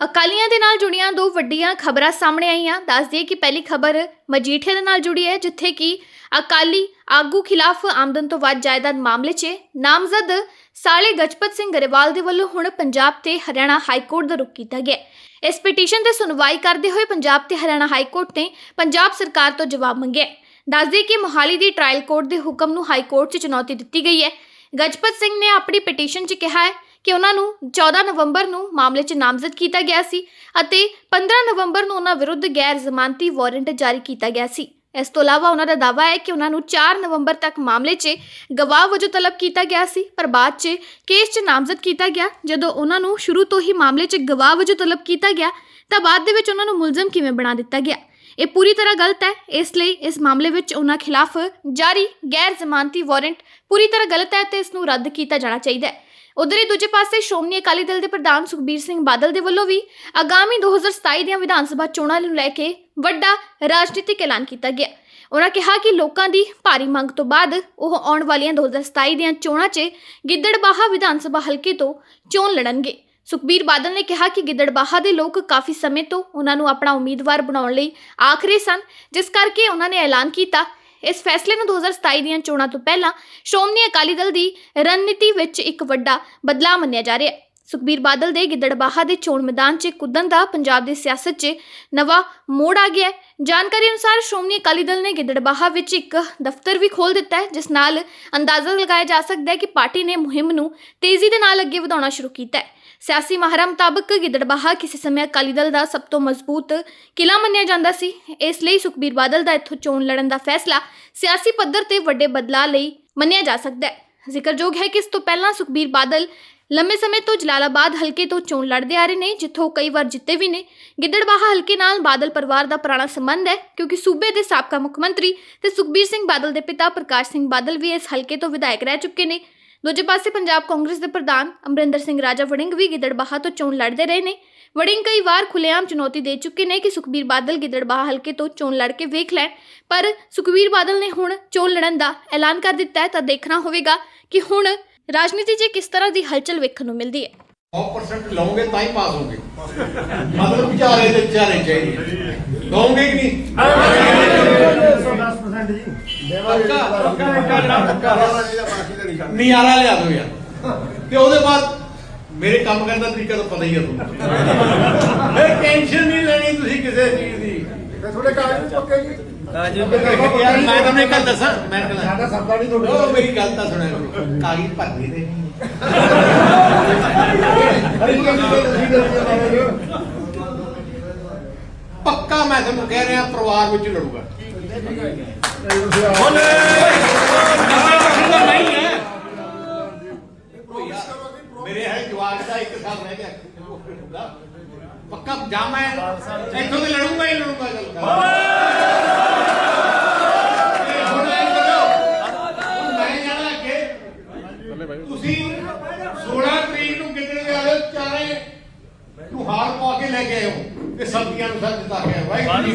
ਅਕਾਲੀਆਂ ਦੇ ਨਾਲ ਜੁੜੀਆਂ ਦੋ ਵੱਡੀਆਂ ਖਬਰਾਂ ਸਾਹਮਣੇ ਆਈਆਂ। ਦੱਸ ਦਈਏ ਕਿ ਪਹਿਲੀ ਖਬਰ ਮਜੀਠੀਆ ਦੇ ਨਾਲ ਜੁੜੀ ਹੈ, ਜਿੱਥੇ ਕਿ ਅਕਾਲੀ ਆਗੂ ਖਿਲਾਫ ਆਮਦਨ ਤੋਂ ਵੱਧ ਜਾਇਦਾਦ ਮਾਮਲੇ 'ਚ ਨਾਮਜ਼ਦ ਸਾਲੇ ਗਜਪਤ ਸਿੰਘ ਗਰੇਵਾਲ ਦੇ ਵੱਲੋਂ ਹੁਣ ਪੰਜਾਬ ਤੇ ਹਰਿਆਣਾ ਹਾਈ ਕੋਰਟ ਦਾ ਰੁਖ ਕੀਤਾ ਗਿਆ ਇਸ ਪਟੀਸ਼ਨ ਤੇ ਸੁਣਵਾਈ ਕਰਦੇ ਹੋਏ ਪੰਜਾਬ ਤੇ ਹਰਿਆਣਾ ਹਾਈ ਕੋਰਟ ਨੇ ਪੰਜਾਬ ਸਰਕਾਰ ਤੋਂ ਜਵਾਬ ਮੰਗਿਆ ਹੈ। ਦੱਸ ਦਈਏ ਕਿ ਮੋਹਾਲੀ ਦੀ ਟ੍ਰਾਇਲ ਕੋਰਟ ਦੇ ਹੁਕਮ ਨੂੰ ਹਾਈ ਕੋਰਟ 'ਚ ਚੁਣੌਤੀ ਦਿੱਤੀ ਗਈ ਹੈ। ਗਜਪਤ ਸਿੰਘ ਨੇ ਆਪਣੀ ਪਟੀਸ਼ਨ 'ਚ ਕਿਹਾ ਹੈ ਕਿ ਉਹਨਾਂ ਨੂੰ 14 ਨਵੰਬਰ ਨੂੰ ਮਾਮਲੇ 'ਚ ਨਾਮਜ਼ਦ ਕੀਤਾ ਗਿਆ ਸੀ ਅਤੇ 15 ਨਵੰਬਰ ਨੂੰ ਉਹਨਾਂ ਵਿਰੁੱਧ ਗੈਰ ਜ਼ਮਾਨਤੀ ਵਾਰੰਟ ਜਾਰੀ ਕੀਤਾ ਗਿਆ ਸੀ। ਇਸ ਤੋਂ ਇਲਾਵਾ ਉਹਨਾਂ ਦਾ ਦਾਅਵਾ ਹੈ ਕਿ ਉਹਨਾਂ ਨੂੰ 4 ਨਵੰਬਰ ਤੱਕ ਮਾਮਲੇ 'ਚ ਗਵਾਹ ਵਜੋਂ ਤਲਬ ਕੀਤਾ ਗਿਆ ਸੀ, ਪਰ ਬਾਅਦ 'ਚ ਕੇਸ 'ਚ ਨਾਮਜ਼ਦ ਕੀਤਾ ਗਿਆ। ਜਦੋਂ ਉਹਨਾਂ ਨੂੰ ਸ਼ੁਰੂ ਤੋਂ ਹੀ ਮਾਮਲੇ 'ਚ ਗਵਾਹ ਵਜੋਂ ਤਲਬ ਕੀਤਾ ਗਿਆ, ਤਾਂ ਬਾਅਦ ਦੇ ਵਿੱਚ ਉਹਨਾਂ ਨੂੰ ਮੁਲਜ਼ਮ ਕਿਵੇਂ ਬਣਾ ਦਿੱਤਾ ਗਿਆ? ਇਹ ਪੂਰੀ ਤਰ੍ਹਾਂ ਗਲਤ ਹੈ। ਇਸ ਲਈ ਇਸ ਮਾਮਲੇ ਵਿੱਚ ਉਹਨਾਂ ਖਿਲਾਫ ਜਾਰੀ ਗੈਰ ਜ਼ਮਾਨਤੀ ਵਾਰੰਟ ਪੂਰੀ ਤਰ੍ਹਾਂ ਗਲਤ ਹੈ ਤੇ ਇਸ ਨੂੰ ਰੱਦ ਕੀਤਾ ਜਾਣਾ ਚਾਹੀਦਾ ਹੈ। ਉਧਰ ਹੀ ਦੂਜੇ ਪਾਸੇ ਸ਼੍ਰੋਮਣੀ ਅਕਾਲੀ ਦਲ ਦੇ ਪ੍ਰਧਾਨ ਸੁਖਬੀਰ ਸਿੰਘ ਬਾਦਲ ਦੇ ਵੱਲੋਂ ਵੀ ਆਗਾਮੀ 2027 ਦੀਆਂ ਵਿਧਾਨ ਸਭਾ ਚੋਣਾਂ ਨੂੰ ਲੈ ਕੇ ਵੱਡਾ ਰਾਜਨੀਤਿਕ ਐਲਾਨ ਕੀਤਾ ਗਿਆ। ਉਹਨਾਂ ਕਿਹਾ ਕਿ ਲੋਕਾਂ ਦੀ ਭਾਰੀ ਮੰਗ ਤੋਂ ਬਾਅਦ ਉਹ ਆਉਣ ਵਾਲੀਆਂ 2027 ਦੀਆਂ ਚੋਣਾਂ 'ਚ ਗਿੱਦੜਬਾਹਾ ਵਿਧਾਨ ਸਭਾ ਹਲਕੇ ਤੋਂ ਚੋਣ ਲੜਨਗੇ। ਸੁਖਬੀਰ ਬਾਦਲ ਨੇ ਕਿਹਾ ਕਿ ਗਿੱਦੜਬਾਹਾ ਦੇ ਲੋਕ ਕਾਫੀ ਸਮੇਂ ਤੋਂ ਉਹਨਾਂ ਨੂੰ ਆਪਣਾ ਉਮੀਦਵਾਰ ਬਣਾਉਣ ਲਈ ਆਖਰੀ ਸਨ, ਜਿਸ ਕਰਕੇ ਉਹਨਾਂ ਨੇ ਐਲਾਨ ਕੀਤਾ ਇਸ ਫੈਸਲੇ ਨੂੰ 2027 ਦੀਆਂ ਚੋਣਾਂ ਤੋਂ ਪਹਿਲਾਂ ਸ਼੍ਰੋਮਣੀ ਅਕਾਲੀ ਦਲ ਦੀ ਰਣਨੀਤੀ ਵਿੱਚ ਇੱਕ ਵੱਡਾ ਬਦਲਾਅ ਮੰਨਿਆ ਜਾ ਰਿਹਾ ਹੈ। ਸੁਖਬੀਰ ਬਾਦਲ ਦੇ ਗਿੱਦੜਬਾਹਾ ਦੇ ਚੋਣ ਮੈਦਾਨ 'ਚ ਕੁੱਦਣ ਦਾ ਪੰਜਾਬ ਦੀ ਸਿਆਸਤ 'ਚ ਨਵਾਂ ਮੋੜ ਆ ਗਿਆ ਜਾਣਕਾਰੀ ਅਨੁਸਾਰ ਸ਼੍ਰੋਮਣੀ ਅਕਾਲੀ ਦਲ ਨੇ ਗਿੱਦੜਬਾਹਾ ਵਿੱਚ ਇੱਕ ਦਫ਼ਤਰ ਵੀ ਖੋਲ੍ਹ ਦਿੱਤਾ ਹੈ, ਜਿਸ ਨਾਲ ਅੰਦਾਜ਼ਾ ਲਗਾਇਆ ਜਾ ਸਕਦਾ ਹੈ ਕਿ ਪਾਰਟੀ ਨੇ ਮੁਹਿੰਮ ਨੂੰ ਤੇਜ਼ੀ ਦੇ ਨਾਲ ਅੱਗੇ ਵਧਾਉਣਾ ਸ਼ੁਰੂ ਕੀਤਾ ਹੈ। ਸਿਆਸੀ ਮਾਹਰਾਂ ਮੁਤਾਬਕ ਗਿੱਦੜਬਾਹਾ ਕਿਸੇ ਸਮੇਂ ਅਕਾਲੀ ਦਲ ਦਾ ਸਭ ਤੋਂ ਮਜ਼ਬੂਤ ਕਿਲਾ ਮੰਨਿਆ ਜਾਂਦਾ ਸੀ। ਇਸ ਲਈ ਸੁਖਬੀਰ ਬਾਦਲ ਦਾ ਇੱਥੋਂ ਚੋਣ ਲੜਨ ਦਾ ਫੈਸਲਾ ਸਿਆਸੀ ਪੱਧਰ ਤੇ ਵੱਡੇ ਬਦਲਾਅ ਲਈ ਮੰਨਿਆ ਜਾ ਸਕਦਾ ਹੈ। ਜ਼ਿਕਰਯੋਗ ਹੈ ਕਿ ਇਸ ਤੋਂ ਪਹਿਲਾਂ ਸੁਖਬੀਰ ਬਾਦਲ ਲੰਮੇ ਸਮੇਂ ਤੋਂ ਜਲਾਲਾਬਾਦ ਹਲਕੇ ਤੋਂ ਚੋਣ ਲੜਦੇ ਆ ਰਹੇ ਨੇ, ਜਿੱਥੋਂ ਕਈ ਵਾਰ ਜਿੱਤੇ ਵੀ ਨੇ। ਗਿੱਦੜਬਾਹਾ ਹਲਕੇ ਨਾਲ ਬਾਦਲ ਪਰਿਵਾਰ ਦਾ ਪੁਰਾਣਾ ਸੰਬੰਧ ਹੈ, ਕਿਉਂਕਿ ਸੂਬੇ ਦੇ ਸਾਬਕਾ ਮੁੱਖ ਮੰਤਰੀ ਤੇ ਸੁਖਬੀਰ ਸਿੰਘ ਬਾਦਲ ਦੇ ਪਿਤਾ ਪ੍ਰਕਾਸ਼ ਸਿੰਘ ਬਾਦਲ ਵੀ ਇਸ ਹਲਕੇ ਤੋਂ ਵਿਧਾਇਕ ਰਹਿ ਚੁੱਕੇ ਨੇ। ਦੂਜੇ ਪਾਸੇ ਪੰਜਾਬ ਕਾਂਗਰਸ ਦੇ ਪ੍ਰਧਾਨ ਅਮਰਿੰਦਰ ਸਿੰਘ ਰਾਜਾ ਵੜਿੰਗ ਵੀ ਗਿੱਦੜਬਾਹਾ ਤੋਂ ਚੋਣ ਲੜਦੇ ਰਹੇ ਨੇ। ਵੜਿੰਗ ਕਈ ਵਾਰ ਖੁੱਲੇਆਮ ਚੁਣੌਤੀ ਦੇ ਚੁੱਕੇ ਨੇ ਕਿ ਸੁਖਬੀਰ ਬਾਦਲ ਗਿੱਦੜਬਾਹਾ ਹਲਕੇ ਤੋਂ ਚੋਣ ਲੜ ਕੇ ਵੇਖ ਲੈਣ ਪਰ ਸੁਖਬੀਰ ਬਾਦਲ ਨੇ ਹੁਣ ਚੋਣ ਲੜਨ ਦਾ ਐਲਾਨ ਕਰ ਦਿੱਤਾ ਹੈ ਤਾਂ ਦੇਖਣਾ ਹੋਵੇਗਾ ਕਿ ਹੁਣ ਰਾਜਨੀਤੀ 'ਚ ਕਿਸ ਤਰ੍ਹਾਂ ਦੀ ਹਲਚਲ ਵੇਖਣ ਨੂੰ ਮਿਲਦੀ ਹੈ। 100% ਲਓਗੇ ਤਾਂ ਹੀ ਪਾਸ ਹੋਗੇ। ਮਤਲਬ ਵਿਚਾਰੇ ਤੇ ਵਿਚਾਰੇ ਚਾਹੀਦੇ ਲਓਗੇ ਕਿ ਨਹੀਂ? 10% ਜੀ। ਪੱਕਾ ਪੱਕਾ ਪੱਕਾ ਜਿਹੜਾ ਪੱਕਾ। ਨਿਆਰਾ ਲਿਆ ਦੋ ਯਾਰ। ਤੇ ਉਹਦੇ ਬਾਅਦ ਮੇਰੇ ਕੰਮ ਕਰਨ ਦਾ ਤਰੀਕਾ ਤਾਂ ਪਤਾ ਹੀ ਹੈ ਤੁਹਾਨੂੰ। ਫਿਰ ਟੈਨਸ਼ਨ ਨਹੀਂ ਲੈਣੀ ਤੁਸੀਂ ਕਿਸੇ ਚੀਜ਼ ਦੀ। ਤੇ ਤੁਹਾਡੇ ਕਾਗਜ਼ ਪੱਕੇ ਜੀ। ਯਾਰ ਮੈਂ ਤੁਹਾਨੂੰ ਇੱਕ ਗੱਲ ਦੱਸਾਂ ਮੈਂ ਕਹਿੰਦਾ ਸਾਡਾ ਸਰਦਾ ਨਹੀਂ ਉਹ ਤੁਹਾਡੇ ਮੇਰੀ ਗੱਲ ਤਾਂ ਸੁਣਿਆ ਕਾਗਜ਼ ਭਰਨੇ ਦੇ। ਪੱਕਾ ਮੈਂ ਤੁਹਾਨੂੰ ਕਹਿ ਰਿਹਾ ਪਰਿਵਾਰ ਵਿੱਚ ਲੜੂਗਾ। ਹੁਣ ਨਹੀਂ ਹੈ ਮੇਰੇ ਹੈ ਜਵਾਕ ਦਾ ਰਹਿ ਗਿਆ ਪੱਕਾ ਜਾਮ ਹੈ। ਇੱਥੋਂ ਤੇ ਲੜੂਗਾ ਹੀ ਲੜੂਗਾ ਗੱਲ। ਤੁਸੀਂ 16 ਤਰੀਕ ਨੂੰ ਕਿਤੇ ਦੇ ਆਏ ਚਾਰੇ ਤੂੰ ਹਾਰ ਪਾ ਕੇ ਲੈ ਕੇ ਆਏ ਹੋ ਤੇ ਸਬਜ਼ੀਆਂ ਨੂੰ ਸੱਜ ਦਿੱਤਾ ਗਿਆ। ਵਾਹਿਗੁਰੂ